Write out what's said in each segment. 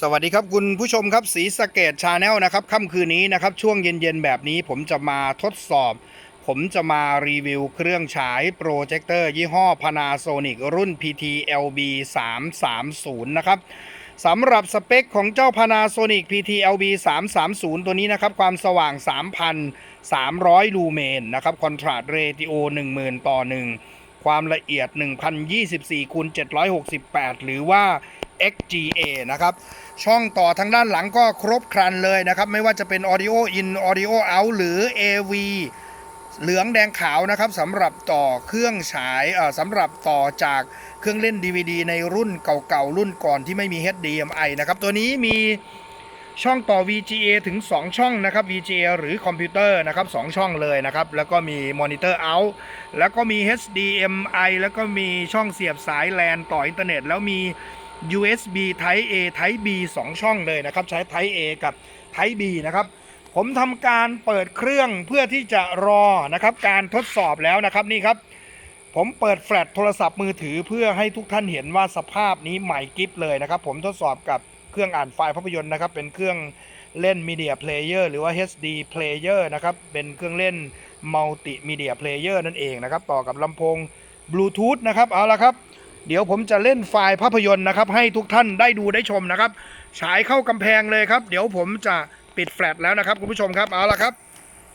สวัสดีครับคุณผู้ชมครับสีสเกตชาแนลนะครับค่ำคืนนี้นะครับช่วงเย็นๆแบบนี้ผมจะมาทดสอบ ผมจะมารีวิวเครื่องฉายโปรเจคเตอร์ยี่ห้อ Panasonic รุ่น PT LB 330นะครับสำหรับสเปคของเจ้า Panasonic PT LB 330 ตัวนี้นะครับความสว่าง 3,300 ลูเมนนะครับคอนทราสเรติโอ 10,000 ต่อ 1 ความละเอียด 1024คูณ768 หรือว่า XGA นะครับช่องต่อทางด้านหลังก็ครบครันเลยนะครับ ไม่ว่าจะเป็น Audio In Audio Out หรือ AV เหลืองแดงขาวนะครับสำหรับต่อเครื่องฉายเอ่อสำหรับต่อจากเครื่องเล่น DVD ในรุ่นเก่าๆ รุ่นก่อนที่ไม่มี HDMI นะครับ ตัวนี้มีช่องต่อ VGA ถึง 2 ช่องนะครับ VGA หรือคอมพิวเตอร์นะครับ2ช่องเลยนะครับ แล้วก็มีมอนิเตอร์ out แล้วก็มี HDMI แล้วก็มีช่องเสียบสาย LAN ต่ออินเทอร์เน็ต แล้วมี USB Type A Type B 2 ช่องเลยนะครับ ใช้ Type A กับ Type B นะครับ ผมทำการเปิดเครื่องเพื่อที่จะรอนะครับการทดสอบแล้วนะครับนี่ครับ ผมเปิดแฟลชโทรศัพท์มือถือเพื่อให้ทุกท่านเห็นว่าสภาพนี้ใหม่กริฟเลยนะครับ ผมทดสอบกับเครื่องอ่านไฟล์ภาพยนตร์นะครับ เป็นเครื่องเล่นมีเดียเพลเยอร์หรือว่า HD Player นะครับ เป็นเครื่องเล่นมัลติมีเดียเพลเยอร์นั่นเองนะครับ ต่อกับลำโพงบลูทูธนะครับ เอาละครับ เดี๋ยวผมจะเล่นไฟล์ภาพยนตร์นะครับ ให้ทุกท่านได้ดูได้ชมนะครับ ฉายเข้ากำแพงเลยครับ เดี๋ยวผมจะปิดแฟลชแล้วนะครับคุณผู้ชมครับเอาละครับ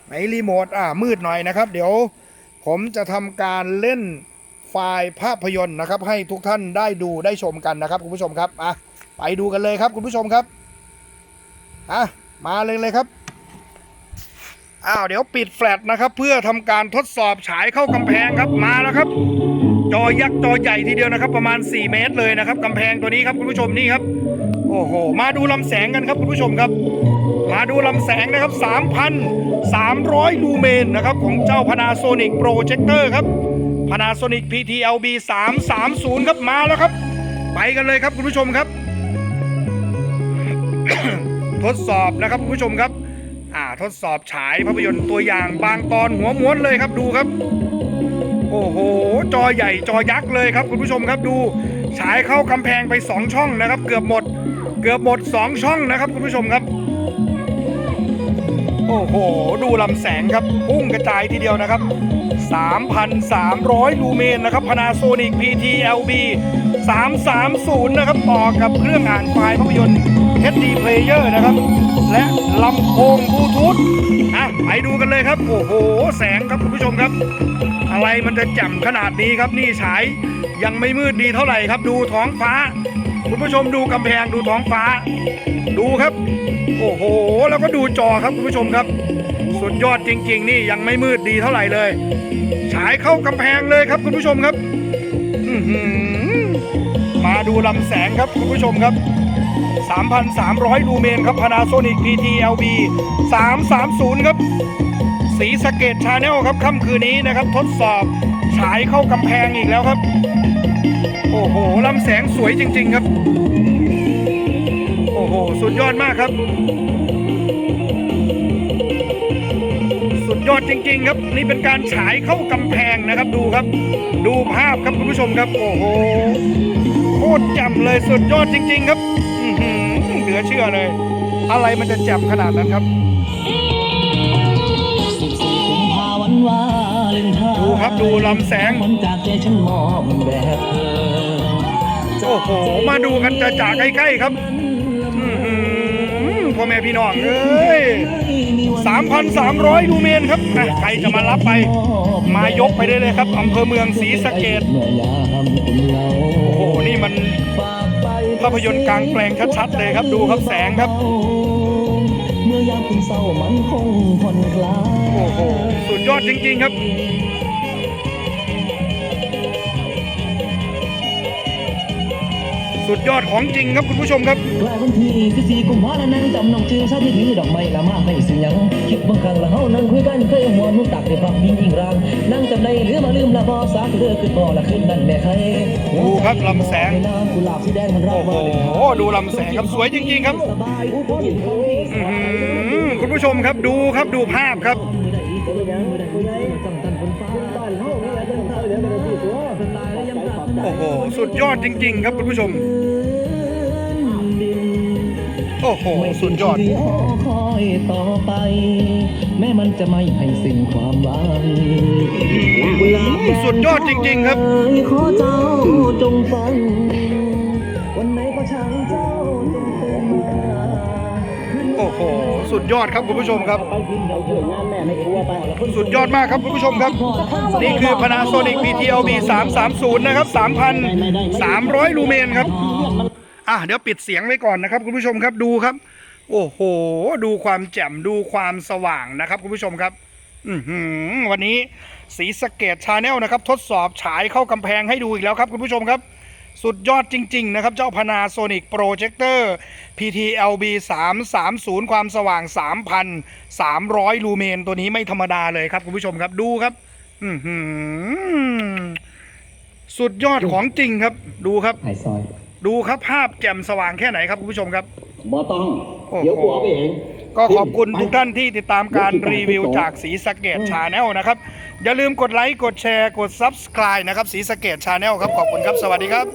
ในรีโมทอ่ามืดหน่อยนะครับ เดี๋ยวผมจะทำการเล่นไฟล์ภาพยนตร์นะครับ ให้ทุกท่านได้ดูได้ชมกันนะครับคุณผู้ชมครับอะไปดูกันเลยครับคุณผู้ชมครับอะมาเลยเลยครับอ้าวเดี๋ยวปิดแฟลชนะครับ เพื่อทำการทดสอบฉายเข้ากำแพงครับมาแล้วครับ จอยักษ์จอใหญ่ทีเดียวนะครับ ประมาณ 4 เมตรเลยนะครับกำแพงตัวนี้ครับคุณผู้ชมนี่ครับ โอ้โห มาดูลำแสงกันครับคุณผู้ชมครับ มาดูลำแสงนะครับ 3,300 ลูเมนนะครับ ของเจ้า Panasonic Projector ครับ Panasonic PTLB 330 ครับมาแล้วครับ ไปกันเลยครับคุณผู้ชมครับ ทดสอบนะครับคุณผู้ชมครับ อ่าทดสอบฉายภาพยนตร์ตัวอย่างบางตอนหัวม้วนเลยครับดูครับ โอ้โห จอใหญ่จอยักษ์เลยครับคุณผู้ชมครับดูฉายเข้ากำแพงไป 2 ช่องนะครับ เกือบหมด เกือบหมด 2 ช่องนะครับคุณผู้ชมครับ โอ้โห ดูลำแสงครับพุ่งกระจายทีเดียวนะครับ 3,300 ลูเมนนะครับ Panasonic PTLB 330 นะครับต่อกับเครื่องอ่านไฟล์ภาพยนตร์ HD Player นะครับ และลำโพงบลูทูธอะไปดูกันเลยครับ โอ้โห แสงครับคุณผู้ชมครับ อะไรมันจะแจ่มขนาดนี้ครับนี่ฉายยังไม่มืดดีเท่าไหร่ครับ ดูท้องฟ้า คุณผู้ชมดูกำแพงดูท้องฟ้า ดูครับ โอ้โห แล้วก็ดูจอครับคุณผู้ชมครับ สุดยอดจริง ๆ นี่ยังไม่มืดดีเท่าไหร่เลย ฉายเข้ากำแพงเลยครับคุณผู้ชมครับมาดูลำแสงครับคุณผู้ชมครับ 3,300 ลูเมนครับ Panasonic PTLB 330 ครับ สีสเกตชาแนลครับค่ำคืนนี้นะครับ ทดสอบฉายเข้ากำแพงอีกแล้วครับ โอ้โหลำแสงสวยจริง ๆครับ โอ้โห สุดยอดมากครับ สุดยอดจริง ๆ ครับ นี่เป็นการฉายเข้ากำแพงนะครับดูครับ ดูภาพครับคุณผู้ชมครับ โอ้โหโคตรแจ่มเลยสุดยอดจริง ๆ ครับ อื้อหือเหลือเชื่อเลย อะไรมันจะแจ่มขนาดนั้นครับกุมภาวันวาเลนไทน์ดูครับดูลำแสงมันจากใจฉันมอบแบบเธอโอ้โห มาดูกันจะจากใกล้ๆครับอื้อหือพ่อแม่พี่น้องเอ้ย3,300ลูเมนครับอะใครจะมารับไป มายกไปได้เลยครับอำเภอเมืองศรีสะเกดเมื่อยามคุณเราโอ้โห นี่มันฝากไป ภาพยนตร์กลางแปลงชัดๆเลยครับดูครับแสงครับ เมื่อยามคุณเศร้ามันคงผ่อนคลายโอ้โหสุดยอดจริงๆครับ สุดยอดของจริงครับคุณผู้ชมครับกลายวันที่คือสี่กุมภาพันธ์นั้นจำน้องชื่อชาติถือดอกไม้ละมากให้สิหยังคิดบางครั้งละเฮานั่งคุยกันเคยหัวนุ่นตักได้ฟังพิงอิงรางนั่งจำได้หรือมาลืมละบอสาคือเด้อคือพอละขึ้นนั่นแม่ใครดูครับลำแสงน้ำกุหลาบสีแดงมันรัโอ้กโหมาเลยดูลำแสงครับสวยจริง ๆ ครับสบายผู้คนเขาที่อื้อหือคุณผู้ชมครับดูครับดูภาพครับ โอ้โห สุดยอดจริง ๆ ครับคุณผู้ชม โอ้โห สุดยอดไม่สิ้นชีวิตคอยต่อไป แม้มันจะไม่ให้สิ้นความหวังสุดยอดจริงๆครับเอ่ยขอเจ้าจงฟัง วันไหนก็ช่างเจ้าจงเตือนมา โอ้โห สุดยอดครับคุณผู้ชมครับ สุดยอดมากครับคุณผู้ชมครับ นี่คือ Panasonic PTLB 330 นะครับ 3,300 ลูเมนครับ อะเดี๋ยวปิดเสียงไว้ก่อนนะครับคุณผู้ชมครับดูครับ โอ้โห ดูความแจ่มดูความสว่างนะครับคุณผู้ชมครับวันนี้สีสเกตชาแนลนะครับ ทดสอบฉายเข้ากำแพงให้ดูอีกแล้วครับคุณผู้ชมครับ สุดยอดจริง ๆ นะครับ เจ้า Panasonic Projector PTLB 330 ความสว่าง 3,300 ลูเมน ตัวนี้ไม่ธรรมดาเลยครับ คุณผู้ชมครับดูครับอือหือสุดยอดของจริงครับ ดูครับไข่ซอยดูครับภาพแจ่มสว่างแค่ไหนครับ คุณผู้ชมครับ บ่ต้องโอ้โหเดี๋ยวกูเอาไปเองก็ขอบคุณทุกท่านที่ติดตามการรีวิวจากสีสะเกตชาแนลนะครับ อย่าลืมกดไลค์ กดแชร์ กด Subscribe นะครับสีสะเกตชาแนลครับ ขอบคุณครับ สวัสดีครับ